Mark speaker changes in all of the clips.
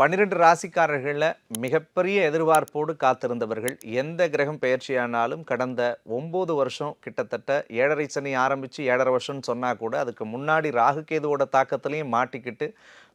Speaker 1: பன்னிரெண்டு ராசிக்காரர்களில் மிகப்பெரிய எதிர்பார்ப்போடு காத்திருந்தவர்கள் எந்த கிரகம் பயிற்சியானாலும் கடந்த ஒம்பது வருஷம் கிட்டத்தட்ட ஏழரை சனி ஆரம்பித்து ஏழரை வருஷம்னு சொன்னால் கூட அதுக்கு முன்னாடி ராகுகேதுவோட தாக்கத்திலையும் மாட்டிக்கிட்டு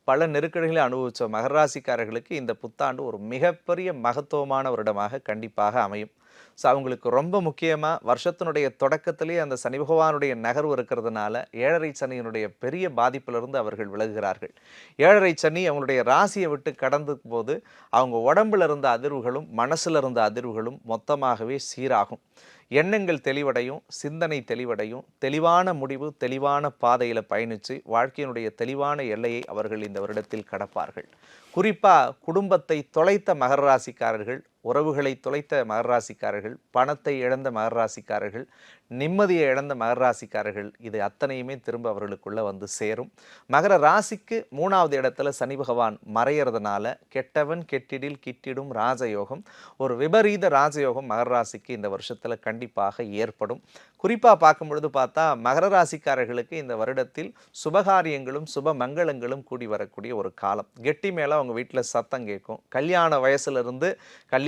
Speaker 1: பல நெருக்கடிகளை அனுபவித்த மகராசிக்காரர்களுக்கு இந்த புத்தாண்டு ஒரு மிகப்பெரிய மகத்துவமான வருடமாக கண்டிப்பாக அமையும். ஸோ அவங்களுக்கு ரொம்ப முக்கியமாக வருஷத்தினுடைய தொடக்கத்திலே அந்த சனி பகவானுடைய நகர்வு இருக்கிறதுனால ஏழரை சனியினுடைய பெரிய பாதிப்பிலிருந்து அவர்கள் விலகுகிறார்கள். ஏழரை சனி அவங்களுடைய ராசியை விட்டு கடந்த போது அவங்க உடம்புல இருந்த அதிர்வுகளும் மனசில் இருந்த அதிர்வுகளும் மொத்தமாகவே சீராகும். எண்ணங்கள் தெளிவடையும் சிந்தனை தெளிவடையும் தெளிவான முடிவு தெளிவான பாதையில் பயணித்து வாழ்க்கையினுடைய தெளிவான எல்லையை அவர்கள் இந்த வருடத்தில் கடப்பார்கள். குறிப்பாக குடும்பத்தை தொலைத்த மகர ராசிக்காரர்கள் உறவுகளை தொலைத்த மகராசிக்காரர்கள் பணத்தை இழந்த மகராசிக்காரர்கள் நிம்மதியை இழந்த மகராசிக்காரர்கள் இது அத்தனையுமே திரும்ப அவர்களுக்குள்ள வந்து சேரும். மகர ராசிக்கு மூணாவது இடத்துல சனி பகவான் மறையறதுனால கெட்டவன் கெட்டிடில் கிட்டிடும் ராஜயோகம் ஒரு விபரீத ராஜயோகம் மகர ராசிக்கு இந்த வருஷத்தில் கண்டிப்பாக ஏற்படும். குறிப்பாக பார்க்கும் பொழுது பார்த்தா மகர ராசிக்காரர்களுக்கு இந்த வருடத்தில் சுபகாரியங்களும் சுப மங்களங்களும் கூடி வரக்கூடிய ஒரு காலம். கெட்டி மேலே அவங்க வீட்டில் சத்தம் கேட்கும். கல்யாண வயசுல இருந்து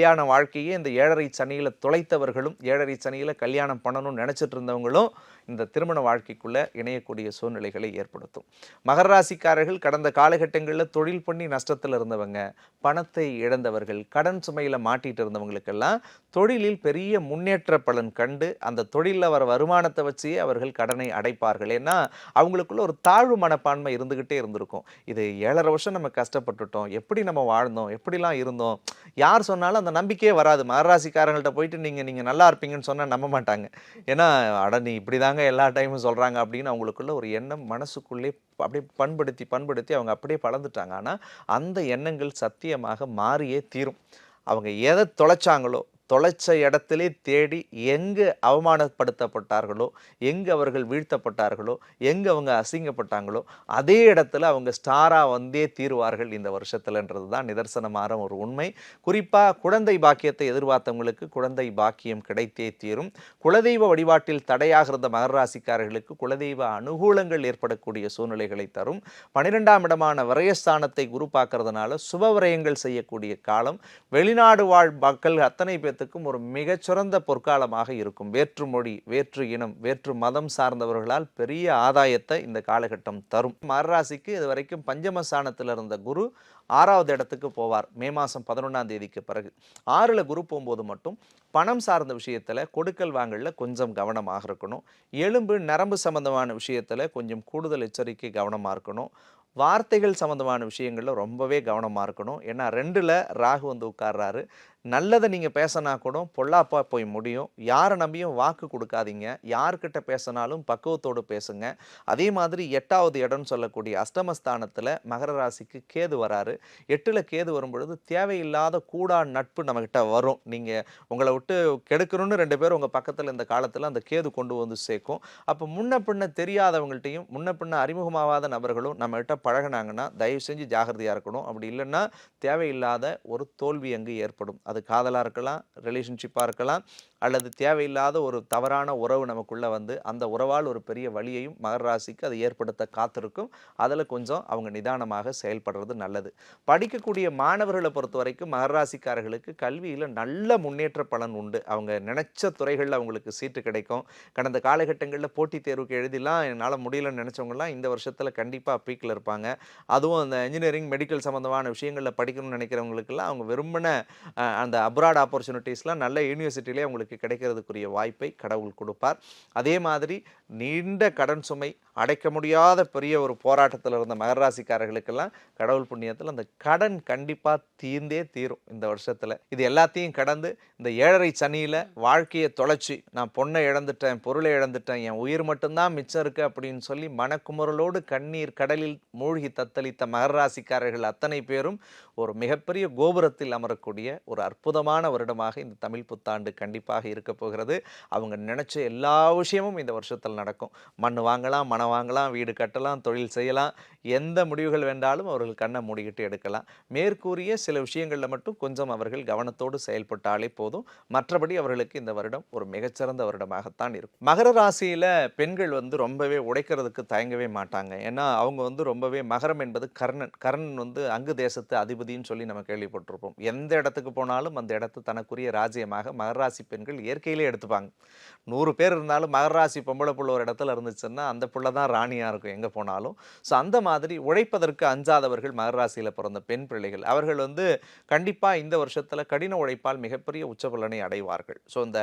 Speaker 1: கல்யாண வாழ்க்கையை இந்த ஏழரை சனியில் தொலைத்தவர்களும் ஏழரை சனியில் கல்யாணம் பண்ணணும்னு நினச்சிட்டு இருந்தவங்களும் இந்த திருமண வாழ்க்கைக்குள்ள இணையக்கூடிய சூழ்நிலைகளை ஏற்படுத்தும். மகர ராசிக்காரர்கள் கடந்த காலகட்டங்களில் தொழில் பண்ணி நஷ்டத்தில் இருந்தவங்க பணத்தை இழந்தவர்கள் கடன் சுமையில் மாட்டிட்டு இருந்தவங்களுக்கெல்லாம் தொழிலில் பெரிய முன்னேற்ற பலன் கண்டு அந்த தொழிலில் வர வருமானத்தை வச்சே அவர்கள் கடனை அடைப்பார்கள். ஏன்னா அவங்களுக்குள்ள ஒரு தாழ்வு மனப்பான்மை இருந்துகிட்டே இருந்திருக்கும். இது ஏழரை வருஷம் நம்ம கஷ்டப்பட்டுட்டோம். எப்படி நம்ம வாழ்ந்தோம்? எப்படிலாம் இருந்தோம்? யார் சொன்னாலும் அந்த நம்பிக்கையே வராது. மகராசிக்காரங்கள்ட்ட போயிட்டு நீங்கள் நீங்கள் நல்லா இருப்பீங்கன்னு சொன்னால் நம்ப மாட்டாங்க. ஏன்னா அட நீ இப்படி தாங்க எல்லா டைமும் சொல்கிறாங்க அப்படின்னு அவங்களுக்குள்ள ஒரு எண்ணம் மனசுக்குள்ளே அப்படியே பண்படுத்தி பண்படுத்தி அவங்க அப்படியே பழந்துட்டாங்க ஆனால் அந்த எண்ணங்கள் சத்தியமாக மாறியே தீரும். அவங்க எதை தொலைச்சாங்களோ தொலைச்ச இடத்திலே தேடி எங்கே அவமானப்படுத்தப்பட்டார்களோ எங்கு அவர்கள் வீழ்த்தப்பட்டார்களோ எங்கு அவங்க அசிங்கப்பட்டாங்களோ அதே இடத்துல அவங்க ஸ்டாராக வந்தே தீருவார்கள் இந்த வருஷத்துலன்றது தான் நிதர்சனமான ஒரு உண்மை. குறிப்பாக குழந்தை பாக்கியத்தை எதிர்பார்த்தவங்களுக்கு குழந்தை பாக்கியம் கிடைத்தே தீரும். குலதெய்வ வழிபாட்டில் தடையாக இருந்த குலதெய்வ அனுகூலங்கள் ஏற்படக்கூடிய சூழ்நிலைகளை தரும். பன்னிரெண்டாம் இடமான விரயஸ்தானத்தை குரு பார்க்கறதுனால சுப விரயங்கள் செய்யக்கூடிய காலம். வெளிநாடு வாழ் மக்கள் அத்தனை பேர் பேர்த்துக்கும் ஒரு மிகச்சிறந்த பொற்காலமாக இருக்கும். வேற்று மொழி வேற்று இனம் வேற்று மதம் சார்ந்தவர்களால் பெரிய ஆதாயத்தை இந்த காலகட்டம் தரும். மகராசிக்கு இது வரைக்கும் பஞ்சமஸ்தானத்தில் இருந்த குரு ஆறாவது இடத்துக்கு போவார். மே மாதம் பதினொன்றாம் தேதிக்கு பிறகு. ஆறில் குரு போகும்போது மட்டும் பணம் சார்ந்த விஷயத்தில் கொடுக்கல் வாங்கலில் கொஞ்சம் கவனமாக இருக்கணும். எலும்பு நரம்பு சம்பந்தமான விஷயத்தில் கொஞ்சம் கூடுதல் எச்சரிக்கை கவனமாக இருக்கணும். வார்த்தைகள் சம்மந்தமான விஷயங்களில் ரொம்பவே கவனமாக இருக்கணும். ஏன்னா ரெண்டில் ராகு வந்து உட்கார்றாரு. நல்லதை நீங்கள் பேசினா கூட பொல்லாப்பா போய் முடியும். யாரை நம்பியும் வாக்கு கொடுக்காதீங்க. யார்கிட்ட பேசினாலும் பக்குவத்தோடு பேசுங்க. அதே மாதிரி எட்டாவது இடம்னு சொல்லக்கூடிய அஷ்டமஸ்தானத்தில் மகர ராசிக்கு கேது வராரு. எட்டில் கேது வரும்பொழுது தேவையில்லாத கூடா நட்பு நம்மக்கிட்ட வரும். நீங்கள் உங்களை விட்டு கெடுக்கணும்னு ரெண்டு பேரும் உங்கள் பக்கத்தில் இந்த காலத்தில் அந்த கேது கொண்டு வந்து சேர்க்கும். அப்போ முன்ன பின்ன தெரியாதவங்கள்ட்டையும் முன்ன பின்ன அறிமுகமாகாத நபர்களும் நம்மகிட்ட பழகினாங்கன்னா தயவு செஞ்சு ஜாகிரதையாக இருக்கணும். அப்படி இல்லைன்னா தேவையில்லாத ஒரு தோல்வி அங்கு ஏற்படும். அது காதலாக இருக்கலாம் ரிலேஷன்ஷிப்பாக இருக்கலாம் அல்லது தேவையில்லாத ஒரு தவறான உறவு நமக்குள்ளே வந்து அந்த உறவால் ஒரு பெரிய வழியையும் மகர ராசிக்கு அது ஏற்படுத்த காத்திருக்கும். அதில் கொஞ்சம் அவங்க நிதானமாக செயல்படுறது நல்லது. படிக்கக்கூடிய மாணவர்களை பொறுத்த வரைக்கும் மகர ராசிக்காரர்களுக்கு கல்வியில் நல்ல முன்னேற்ற பலன் உண்டு. அவங்க நினைச்ச துறைகளில் அவங்களுக்கு சீட்டு கிடைக்கும். கடந்த காலகட்டங்களில் போட்டித் தேர்வுக்கு எழுதிலாம் என்னால் முடியலன்னு நினச்சவங்கலாம் இந்த வருஷத்தில் கண்டிப்பாக பீக்கில் இருப்பாங்க. அதுவும் அந்த இன்ஜினியரிங் மெடிக்கல் சம்மந்தமான விஷயங்களில் படிக்கணும்னு நினைக்கிறவங்களுக்கெல்லாம் அவங்க விரும்பின அந்த அப்ராட் ஆப்பர்ச்சுனிட்டிஸ்லாம் நல்ல யூனிவர்சிட்டியிலே அவங்களுக்கு கிடைக்கிறதுக்குரிய வாய்ப்பை கடவுள் கொடுப்பார். அதே மாதிரி நீண்ட கடன் சுமை அடைக்க முடியாத பெரிய ஒரு போராட்டத்தில் இருந்த மகராசிக்காரர்களுக்கெல்லாம் கடவுள் புண்ணியத்தில் அந்த கடன் கண்டிப்பாக தீர்ந்தே தீரும் இந்த வருஷத்தில். இது எல்லாத்தையும் கடந்து இந்த ஏழரை சனியில் வாழ்க்கையை தொலைச்சி நான் பொண்ணை இழந்துட்டேன் பொருளை இழந்துட்டேன் என் உயிர் மட்டும்தான் மிச்சம் இருக்கு அப்படின்னு சொல்லி மனக்குமுறலோடு கண்ணீர் கடலில் மூழ்கி தத்தளித்த மகராசிக்காரர்கள் அத்தனை பேரும் ஒரு மிகப்பெரிய கோபுரத்தில் அமரக்கூடிய ஒரு அற்புதமான வருடமாக இந்த தமிழ் புத்தாண்டு கண்டிப்பாக இருக்க போகிறது. அவங்க நினைச்ச எல்லா விஷயமும் இந்த வருஷத்தில் நடக்கும். மண் வாங்கலாம் மனம் வாங்கலாம் வீடு கட்டலாம் தொழில் செய்யலாம். எந்த முடிவுகள் வேண்டாலும் அவர்கள் கண்ணை மூடிக்கிட்டு எடுக்கலாம். மேற்கூறிய சில விஷயங்களில் மட்டும் கொஞ்சம் அவர்கள் கவனத்தோடு செயல்பட்டாலே போதும். மற்றபடி அவர்களுக்கு இந்த வருடம் ஒரு மிகச்சிறந்த வருடமாகத்தான் இருக்கும். மகர ராசியில் பெண்கள் வந்து ரொம்பவே உடைக்கிறதுக்கு தயங்கவே மாட்டாங்க. ஏன்னா அவங்க வந்து ரொம்பவே மகரம் என்பது கர்ணன். கர்ணன் வந்து அங்கு தேசத்து அதிபதின்னு சொல்லி நம்ம கேள்விப்பட்டிருப்போம். எந்த இடத்துக்கு போனாலும் அந்த இடத்த தனக்குரிய ராஜ்யமாக மகராசி பெண்கள் இயற்கையிலே எடுத்துப்பாங்க. நூறு பேர் இருந்தாலும் மகராசி பொம்பளை புள்ள ஒரு இடத்துல இருந்துச்சுன்னா அந்த புள்ள தான் ராணியாக இருக்கும் எங்கே போனாலும். ஸோ அந்த மாதிரி உழைப்பதற்கு அஞ்சாதவர்கள் மகராசியில் பிறந்த பெண் பிள்ளைகள். அவர்கள் வந்து கண்டிப்பாக இந்த வருஷத்தில் கடின உழைப்பால் மிகப்பெரிய உச்சபலனை அடைவார்கள். ஸோ இந்த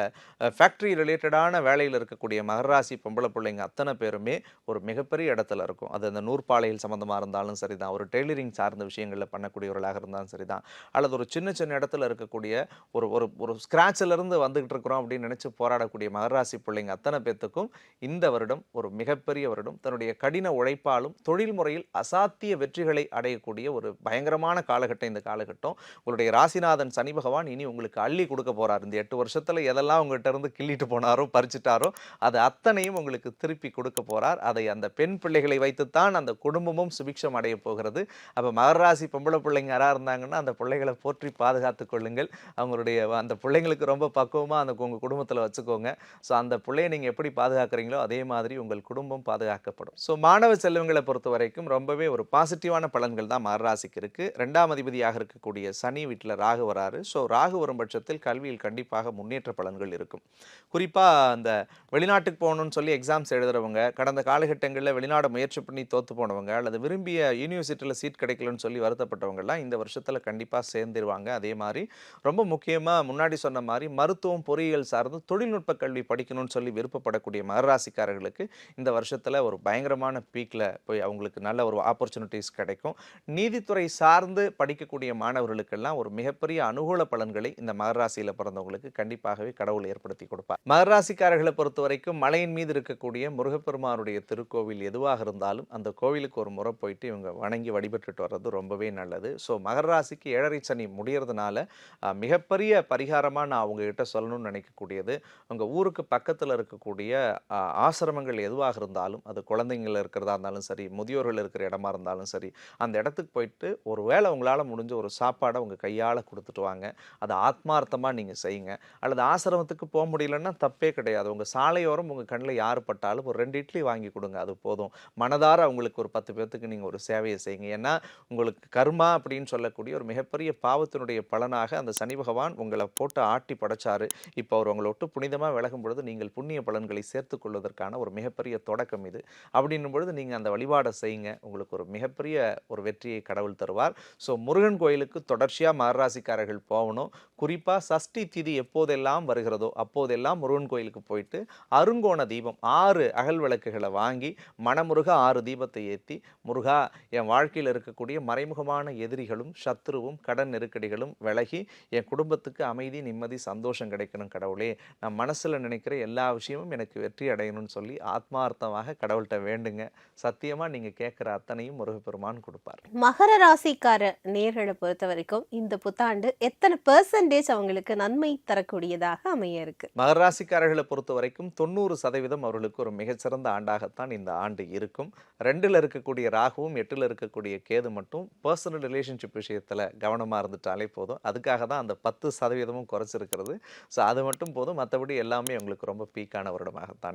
Speaker 1: ஃபேக்ட்ரி ரிலேட்டடான வேலையில் இருக்கக்கூடிய மகராசி பொம்பளை பிள்ளைங்க அத்தனை பேருமே ஒரு மிகப்பெரிய இடத்துல இருக்கும். அது அந்த நூற்பாலையில் சம்மந்தமாக இருந்தாலும் சரிதான். ஒரு டெய்லரிங் சார்ந்த விஷயங்களில் பண்ணக்கூடியவர்களாக இருந்தாலும் சரிதான். அல்லது ஒரு சின்ன சின்ன இடத்துல இருக்கக்கூடிய ஒரு ஒரு ஒரு ஸ்க்ராட்சிலிருந்து வந்துக்கிட்டு வந்துகிட்டு இருக்கிறோம் அப்படின்னு நினைச்சு போராடக்கூடிய மகராசி பிள்ளைங்க அத்தனை பேர்த்துக்கும் இந்த வருடம் ஒரு மிகப்பெரிய வருடம். தன்னுடைய கடின உழைப்பாலும் தொழில் முறையில் அசாத்திய வெற்றிகளை அடையக்கூடிய ஒரு பயங்கரமான காலகட்டம் இந்த காலகட்டம். உங்களுடைய ராசிநாதன் சனி பகவான் இனி உங்களுக்கு அள்ளி கொடுக்க போறார். இந்த எட்டு வருஷத்தில் எதெல்லாம் உங்ககிட்ட இருந்து கிள்ளிட்டு போனாரோ பறிச்சுட்டாரோ அது அத்தனையும் உங்களுக்கு திருப்பி கொடுக்க போகிறார் அதை அந்த பெண் பிள்ளைகளை வைத்துத்தான் அந்த குடும்பமும் சுபிக்ஷம் அடைய போகிறது. அப்போ மகராசி பொம்பளை பிள்ளைங்க யாராக இருந்தாங்கன்னா அந்த பிள்ளைகளை போற்றி பாதுகாத்துக் கொள்ளுங்கள். அவங்களுடைய அந்த பிள்ளைங்களுக்கு ரொம்ப பக்குவமாக அந்த உங்கள் குடும்பத்தில் வச்சுக்கோங்க. ஸோ அந்த பிள்ளையை நீங்கள் எப்படி பாதுகாக்கிறீங்களோ அதே மாதிரி உங்கள் குடும்பம் பாதுகாக்கப்படும். ஸோ மாணவ செல்வங்களை பொறுத்த வரைக்கும் ரொம்பவே ஒரு பாசிட்டிவான பலன்கள் தான் மகராசிக்கு இருக்குது ரெண்டாம் அதிபதியாக இருக்கக்கூடிய சனி வீட்டில் ராகு வராரு. ஸோ ராகு வரும் பட்சத்தில் கல்வியில் கண்டிப்பாக முன்னேற்ற பலன்கள் இருக்கும். குறிப்பாக அந்த வெளிநாட்டுக்கு போகணும்னு சொல்லி எக்ஸாம்ஸ் எழுதுறவங்க கடந்த காலகட்டங்களில் வெளிநாடு முயற்சி பண்ணி தோற்று போனவங்க அல்லது விரும்பிய யூனிவர்சிட்டியில் சீட் கிடைக்கலன்னு சொல்லி வருத்தப்பட்டவங்கலாம் இந்த வருஷத்தில் கண்டிப்பாக சேர்ந்துருவாங்க. அதே மாதிரி ரொம்ப முக்கியமாக முன்னாடி சொன்ன மாதிரி மருத்துவம் பொறியியல் சார்ந்து தொழில்நுட்ப கல்வி படிக்கணும்னு சொல்லி விருப்பப்படக்கூடிய மகராசிக்காரர்களுக்கு இந்த வருஷத்தில் ஒரு பயங்கரமான பீக்கில் போய் அவங்களுக்கு நல்ல ஒரு ஆப்பர்ச்சுனிட்டிஸ் கிடைக்கும். நீதித்துறை சார்ந்து படிக்கக்கூடிய மாணவர்களுக்கெல்லாம் ஒரு மிகப்பெரிய அனுகூல பலன்களை இந்த மகராசியில் பிறந்தவங்களுக்கு கண்டிப்பாகவே கடவுள் ஏற்படுத்தி கொடுப்பார். மகராசிக்காரர்களை பொறுத்த வரைக்கும் மலையின் மீது இருக்கக்கூடிய முருகப்பெருமானுடைய திருக்கோவில் எதுவாக இருந்தாலும் அந்த கோவிலுக்கு ஒரு முறை போயிட்டு இவங்க வணங்கி வழிபட்டுட்டு வர்றது ரொம்பவே நல்லது. ஸோ மகராசிக்கு ஏழரை சனி முடியறதுனால மிகப்பெரிய பரிகாரமாக நான் அவங்கக்கிட்ட சொல்லணும்னு நினைக்கக்கூடியது உங்கள் ஊருக்கு பக்கத்தில் இருக்கக்கூடிய ஆசிரமங்கள் எதுவாக இருந்தாலும் அது குழந்தைங்கள் இருக்கிறதா இருந்தாலும் சரி முதியோர்கள் இருக்கிற இடமா இருந்தாலும் சரி அந்த இடத்துக்கு போயிட்டு ஒரு வேளை உங்களால் முடிஞ்ச ஒரு சாப்பாடை உங்கள் கையால் கொடுத்துட்டு வாங்க. அதை ஆத்மார்த்தமாக நீங்கள் செய்யுங்க. அல்லது ஆசிரமத்துக்கு போக முடியலன்னா தப்பே கிடையாது. உங்கள் சாலையோரம் உங்கள் கண்ணில் யார் பட்டாலும் ஒரு ரெண்டு இட்லி வாங்கி கொடுங்க அது போதும். மனதார அவங்களுக்கு ஒரு பத்து பேர்த்துக்கு நீங்கள் ஒரு சேவையை செய்யுங்க. ஏன்னா உங்களுக்கு கர்மா அப்படின்னு சொல்லக்கூடிய ஒரு மிகப்பெரிய பாவத்தினுடைய பலனாக அந்த சனி பகவான் உங்களை போட்டு ஆட்டி படைச்சாரு. இப்போ அவர் உங்களை விட்டு புனிதமாக விலகும் பொழுது நீங்கள் புண்ணிய பலன்களை சேர்த்து கொள்வதற்கான ஒரு மிகப்பெரிய தொடக்கம் இது. அப்படின்னும் பொழுது நீங்கள் அந்த வழிபாடை செய்யுங்க. உங்களுக்கு ஒரு மிகப்பெரிய ஒரு வெற்றியை கடவுள் தருவார். ஸோ முருகன் கோயிலுக்கு தொடர்ச்சியாக மகராசிக்காரர்கள் போகணும். குறிப்பாக சஷ்டி திதி எப்போதெல்லாம் வருகிறதோ அப்போதெல்லாம் முருகன் கோயிலுக்கு போயிட்டு அருங்கோண தீபம் ஆறு அகல் விளக்குகளை வாங்கி மனமுருக ஆறு தீபத்தை ஏற்றி முருகா என் வாழ்க்கையில் இருக்கக்கூடிய மறைமுகமான எதிரிகளும் சத்ருவும் கடன் நெருக்கடிகளும் விலகி என் குடும்பத்துக்கு அமைதி நிம்மதி சந்தோஷம் கிடைக்கணும் கடவுளே. நான் மனசில் நினைக்கிற எல்லா விஷயமும் எனக்கு வெற்றி அடையணும்னு சொல்லி ஆத்மார்த்தமாக கடவுள்கிட்ட வேண்டுங்க. சத்தியமாக நீங்கள் கேட்குற அத்தனையும் முருகப்பெருமான் கொடுப்பார்.
Speaker 2: மகர ராசிக்கார நேர்களை பொறுத்த வரைக்கும் இந்த புத்தாண்டு எத்தனை பெர்சன்டேஜ் அவங்களுக்கு நன்மை தரக்கூடியதாக அமைய இருக்கு.
Speaker 1: மகராசிக்காரர்களை பொறுத்த வரைக்கும் தொண்ணூறு சதவீதம் அவர்களுக்கு ஒரு மிகச்சிறந்த ஆண்டாகத்தான் இந்த ஆண்டு இருக்கும். ரெண்டில் இருக்கக்கூடிய ராகுவும் எட்டில் இருக்கக்கூடிய கேது மட்டும் பர்சனல் ரிலேஷன்ஷிப் விஷயத்தில் கவனமாக இருந்துட்டாலே போதும். அதுக்காக தான் அந்த பத்து சதவீதமும் குறைச்சிருக்கிறது. ஸோ அது மட்டும் போதும். மற்றபடி எல்லாமே உங்களுக்கு ரொம்ப பீக்கான வருடமாகத்தான்